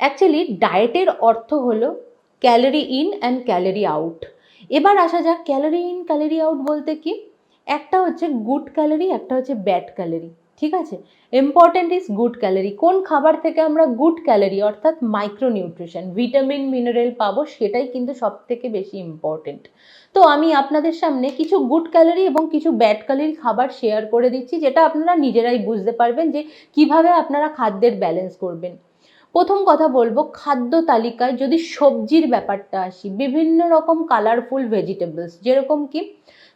Actually ডায়েটের অর্থ হলো calorie in and calorie out এবার আসা যাক ক্যালোরি ইন ক্যালোরি আউট বলতে কি? একটা হচ্ছে গুড ক্যালোরি একটা হচ্ছে ব্যাড ক্যালোরি ঠিক আছে? ইম্পর্ট্যান্ট ইজ গুড ক্যালোরি কোন খাবার থেকে আমরা গুড ক্যালোরি অর্থাৎ মাইক্রোনিউট্রিশন ভিটামিন মিনারেল পাবো, সেটাই কিন্তু সব থেকে বেশি ইম্পর্টেন্ট তো আমি আপনাদের সামনে কিছু গুড ক্যালোরি এবং কিছু ব্যাড ক্যালোরি খাবার শেয়ার করে দিচ্ছি, যেটা আপনারা নিজেরাই বুঝতে পারবেন যে কীভাবে আপনারা খাদ্যের ব্যালেন্স করবেন। প্রথম কথা বলব, খাদ্য তালিকায় যদি সবজির ব্যাপারটা আসি, বিভিন্ন রকম কালারফুল ভেজিটেবলস যেরকম কি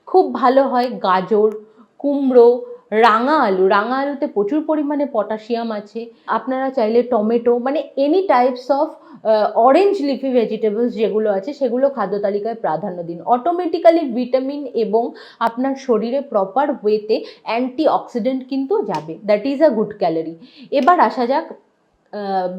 খুব ভালো হয় গাজর, কুমড়ো, রাঙা আলু। রাঙা আলুতে প্রচুর পরিমাণে পটাশিয়াম আছে। আপনারা চাইলে টমেটো মানে any types of orange leafy vegetables যেগুলো আছে, সেগুলো খাদ্য তালিকায় প্রাধান্য দিন। অটোমেটিক্যালি ভিটামিন এবং আপনার শরীরে প্রপার ওয়েতে অ্যান্টি অক্সিডেন্ট কিন্তু যাবে। That is a good calorie এবার আসা যাক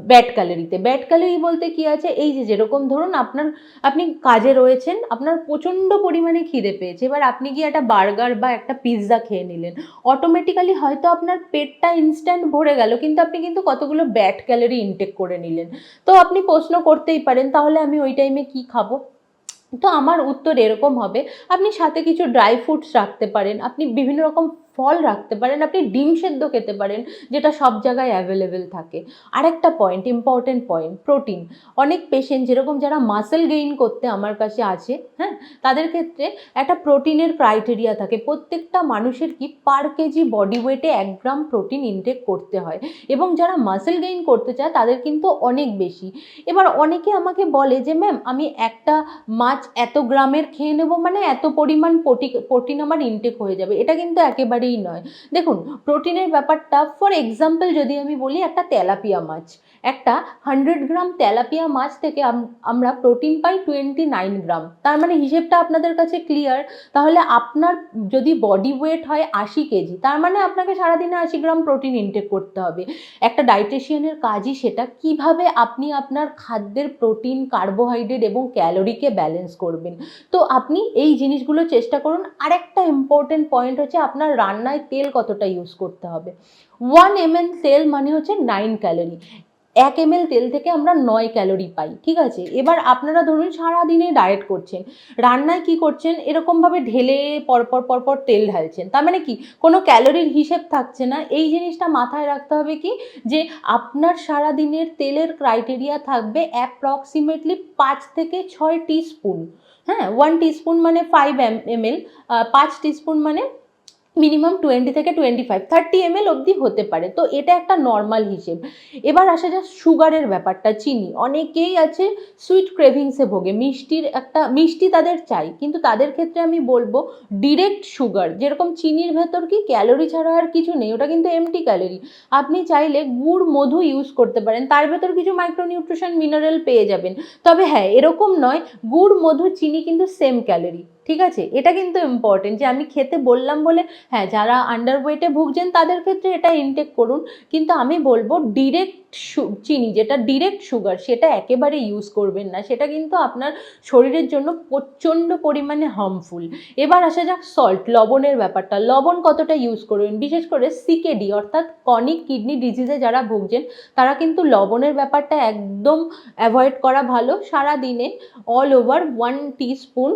ব্যাড ক্যালারিতে ব্যাট ক্যালোরি বলতে কি আছে? এই যে যেরকম ধরুন আপনার, আপনি কাজে রয়েছেন, আপনার প্রচণ্ড পরিমাণে খিদে পেয়েছে। এবার আপনি গিয়ে একটা বার্গার বা একটা পিৎজা খেয়ে নিলেন। অটোমেটিক্যালি হয়তো আপনার পেটটা ইনস্ট্যান্ট ভরে গেল, কিন্তু আপনি কিন্তু কতগুলো ব্যাট ক্যালারি ইনটেক করে নিলেন। তো আপনি প্রশ্ন করতেই পারেন, তাহলে আমি ওই টাইমে কি খাব? তো আমার উত্তর এরকম হবে, আপনি সাথে কিছু ড্রাই ফ্রুটস রাখতে পারেন, আপনি বিভিন্ন রকম ফল রাখতে পারেন, আপনি ডিম সেদ্ধ খেতে পারেন, যেটা সব জায়গায় অ্যাভেলেবেল থাকে। আরেকটা পয়েন্ট ইম্পর্টেন্ট পয়েন্ট প্রোটিন অনেক পেশেন্ট যেরকম যারা মাসেল গেইন করতে আমার কাছে আছে হ্যাঁ তাদের ক্ষেত্রে একটা প্রোটিনের ক্রাইটেরিয়া থাকে। প্রত্যেকটা মানুষের কি পার কেজি বডি ওয়েটে এক গ্রাম প্রোটিন ইনটেক করতে হয়। এবং যারা মাসেল গেইন করতে চায়, তাদের কিন্তু অনেক বেশি। এবার অনেকে আমাকে বলে যে, ম্যাম, আমি একটা মাছ এত গ্রামের খেয়ে নেব মানে এত পরিমাণ প্রোটি প্রোটিন আমার ইনটেক হয়ে যাবে। এটা কিন্তু একেবারেই নয়। দেখুন প্রোটিনের ব্যাপারটা ফর এক্সাম্পল যদি আমি বলি একটা তেলাপিয়া মাছ। একটা হান্ড্রেড গ্রাম তেলাপিয়া মাছ থেকে আমরা প্রোটিন পাই টোয়েন্টি নাইন গ্রাম। তার মানে হিসেবটা আপনাদের কাছে ক্লিয়ার তাহলে আপনার যদি বডি ওয়েট হয় আশি কেজি, তার মানে আপনাকে সারাদিনে আশি গ্রাম প্রোটিন ইনটেক করতে হবে। একটা ডাইটেশিয়ানের কাজই সেটা, কীভাবে আপনি আপনার খাদ্যের প্রোটিন কার্বোহাইড্রেট এবং ক্যালোরিকে ব্যালেন্স করবেন। তো আপনি এই জিনিসগুলো চেষ্টা করুন। আরেকটা ইম্পর্টেন্ট পয়েন্ট হচ্ছে আপনার রান্নায় তেল কতটা ইউজ করতে হবে। ওয়ান এম তেল মানে হচ্ছে নাইন ক্যালোরি এক এম তেল থেকে আমরা নয় ক্যালোরি পাই, ঠিক আছে? এবার আপনারা ধরুন সারাদিনে ডায়েট করছেন, রান্নায় কি করছেন? এরকমভাবে ঢেলে পরপর পরপর তেল ঢালছেন। তার মানে কি? কোনো ক্যালোরির হিসেব থাকছে না। এই জিনিসটা মাথায় রাখতে হবে কি? যে আপনার সারাদিনের তেলের ক্রাইটেরিয়া থাকবে অ্যাপ্রক্সিমেটলি পাঁচ থেকে ছয় টিস্পুন হ্যাঁ? ওয়ান টিস্পুন মানে ফাইভ এম এম এল পাঁচ টিস্পুন মানে মিনিমাম টোয়েন্টি থেকে twenty five, thirty M L অবধি হতে পারে। তো এটা একটা নর্মাল হিসেব। এবার আসা যাক সুগারের ব্যাপারটা, চিনি। অনেকেই আছে সুইট ক্রেভিংসে ভোগে, মিষ্টির একটা, মিষ্টি তাদের চাই, কিন্তু তাদের ক্ষেত্রে আমি বলব ডিরেক্ট সুগার। যেরকম চিনির ভেতর কি ক্যালোরি ছাড়া আর কিছু নেই, ওটা কিন্তু এমটি ক্যালোরি আপনি চাইলে গুড়, মধু ইউজ করতে পারেন। তার ভেতর কিছু মাইক্রোনিউট্রিশন মিনারেল পেয়ে যাবেন। তবে হ্যাঁ এরকম নয়, গুড়, মধু, চিনি কিন্তু সেম ক্যালোরি ঠিক আছে? এটা কিন্তু ইম্পর্টেন্ট যে আমি খেতে বললাম বলে হ্যাঁ যারা আন্ডার ওয়েটে ভুগছেন তাদের ক্ষেত্রে এটা ইনটেক করুন। কিন্তু আমি বলব ডিরেক্ট চিনি, যেটা ডিরেক্ট সুগার সেটা একেবারে ইউজ করবেন না। সেটা কিন্তু আপনার শরীরের জন্য প্রচণ্ড পরিমাণে হার্মফুল এবার আসা যাক সল্ট লবণের ব্যাপারটা। লবণ কতটা ইউজ করবেন? বিশেষ করে সিকেডি অর্থাৎ কনিক কিডনি ডিজিজে যারা ভুগছেন, তারা কিন্তু লবণের ব্যাপারটা একদম অ্যাভয়েড করা ভালো। সারা দিনে অল ওভার ওয়ান টিস্পুন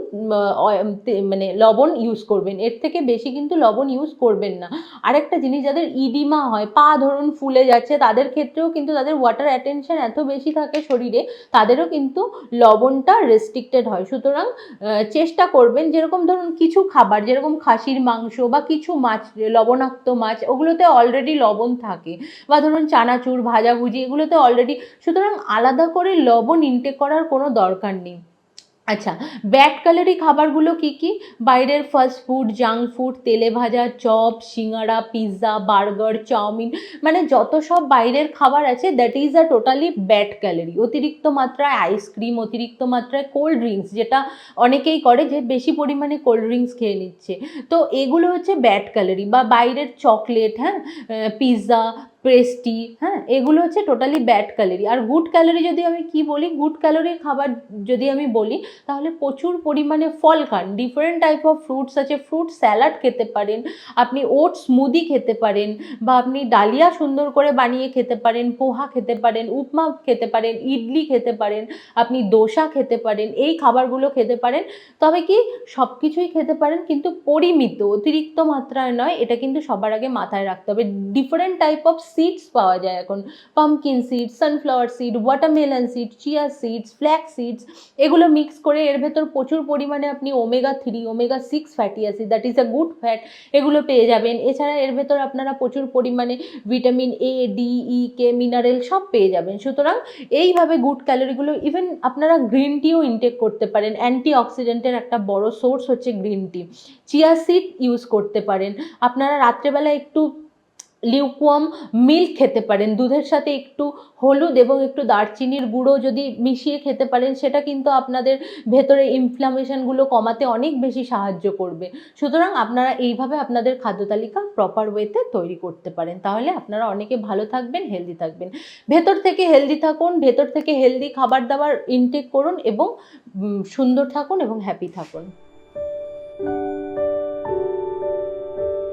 মানে লবণ ইউজ করবেন। এর থেকে বেশি কিন্তু লবণ ইউজ করবেন না। আরেকটা জিনিস, যাদের ইডিমা হয়, পা ধরুন ফুলে যাচ্ছে, তাদের ক্ষেত্রেও কিন্তু তাদের ওয়াটার অ্যাটেনশন এত বেশি থাকে শরীরে, তাদেরও কিন্তু লবণটা রেস্ট্রিক্টেড হয়। সুতরাং চেষ্টা করবেন যেরকম ধরুন কিছু খাবার, যেরকম খাসির মাংস বা কিছু মাছ, লবণাক্ত মাছ, ওগুলোতে অলরেডি লবণ থাকে। বা ধরুন চানাচুর, ভাজাভুজি, এগুলোতে অলরেডি সুতরাং আলাদা করে লবণ ইনটেক করার কোনো দরকার নেই। আচ্ছা ব্যাড ক্যালোরি খাবারগুলো কি কি? বাইরের ফাস্ট ফুড জাঙ্ক ফুড তেলে ভাজা, চপ সিঙ্গারা পিৎজা বার্গার চাউমিন মানে যত সব বাইরের খাবার আছে that is a totally bad calorie অতিরিক্ত মাত্রায় আইসক্রিম অতিরিক্ত মাত্রায় কোল্ড ড্রিঙ্কস যেটা অনেকেই করে যে বেশি পরিমাণে কোল্ড ড্রিঙ্কস খেয়ে নিচ্ছে। তো এগুলো হচ্ছে ব্যাড ক্যালোরি বা বাইরের চকলেট হ্যাঁ? পিৎজা পেস্টি হ্যাঁ এগুলো হচ্ছে টোটালি ব্যাড ক্যালোরি আর গুড ক্যালোরি যদি আমি কি বলি গুড ক্যালোরির খাবার যদি আমি বলি, তাহলে প্রচুর পরিমাণে ফল খান। ডিফারেন্ট টাইপ অফ ফ্রুটস আছে। ফ্রুট স্যালাড খেতে পারেন, আপনি ওট স্মুদি খেতে পারেন, বা আপনি ডালিয়া সুন্দর করে বানিয়ে খেতে পারেন, পোহা খেতে পারেন, উপমা খেতে পারেন, ইডলি খেতে পারেন, আপনি দোসা খেতে পারেন, এই খাবারগুলো খেতে পারেন। তবে কি সব কিছুই খেতে পারেন, কিন্তু পরিমিত, অতিরিক্ত মাত্রায় নয়, এটা কিন্তু সবার আগে মাথায় রাখতে হবে। ডিফারেন্ট টাইপ অফ সিডস পাওয়া যায় এখন। Pumpkin seed sunflower seed watermelon seed chia seeds flax seeds এগুলো মিক্স করে এর ভেতর প্রচুর পরিমাণে আপনি omega three omega six fatty acid that is a good fat এগুলো পেয়ে যাবেন। এছাড়া এর ভেতর আপনারা প্রচুর পরিমাণে vitamin A D E K mineral সব পেয়ে যাবেন। সুতরাং এইভাবে গুড ক্যালোরিগুলো ইভেন আপনারা গ্রিন টিও ইনটেক করতে পারেন। অ্যান্টি অক্সিডেন্টের একটা বড় সোর্স হচ্ছে green tea chia seed use করতে পারেন। আপনারা রাত্রেবেলা একটু লিউকওয়াম মিল্ক খেতে পারেন। দুধের সাথে একটু হলুদ এবং একটু দারচিনির গুঁড়ো যদি মিশিয়ে খেতে পারেন, সেটা কিন্তু আপনাদের ভেতরে ইনফ্লামেশনগুলো কমাতে অনেক বেশি সাহায্য করবে। সুতরাং আপনারা এইভাবে আপনাদের খাদ্য তালিকা প্রপার ওয়েতে তৈরি করতে পারেন। তাহলে আপনারা অনেকে ভালো থাকবেন হেলদি থাকবেন। ভেতর থেকে হেলদি থাকুন, ভেতর থেকে হেলদি খাবার দাবার ইনটেক করুন এবং সুন্দর থাকুন এবং হ্যাপি থাকুন।